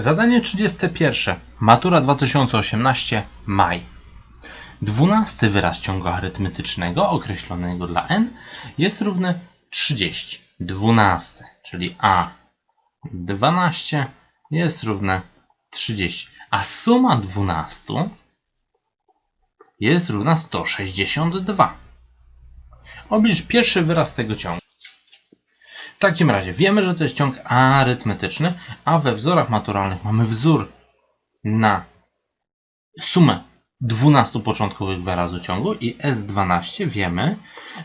Zadanie 31. Matura 2018. Maj. Dwunasty wyraz ciągu arytmetycznego określonego dla n jest równy 30. Dwunasty, czyli a 12 jest równe 30. A suma 12 jest równa 162. Oblicz pierwszy wyraz tego ciągu. W takim razie wiemy, że to jest ciąg arytmetyczny, a we wzorach maturalnych mamy wzór na sumę 12 początkowych wyrazów ciągu i S12 wiemy,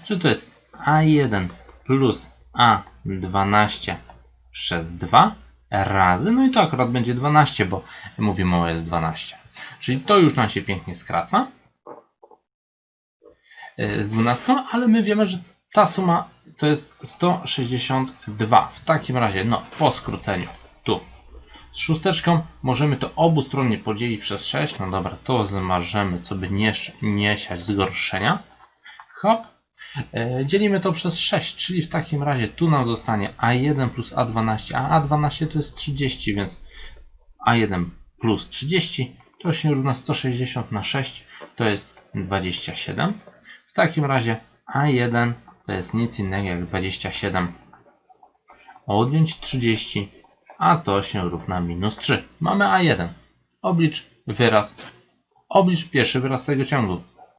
że to jest A1 plus A12 przez 2 razy, no i to akurat będzie 12, bo mówimy o S12. Czyli to już nam się pięknie skraca e, z 12, ale my wiemy, że ta suma to jest 162. W takim razie, no, po skróceniu, tu. Z szósteczką możemy to obustronnie podzielić przez 6. No dobra, to zmarzemy, co by nie, nie zgorszenia. Hop. E, dzielimy to przez 6, czyli w takim razie tu nam zostanie A1 plus A12, a A12 to jest 30, więc A1 plus 30 to się równa 160 na 6, to jest 27. W takim razie A1 to jest nic innego jak 27 odjąć 30, a to się równa minus 3. Mamy A1. Oblicz wyraz, oblicz pierwszy wyraz tego ciągu.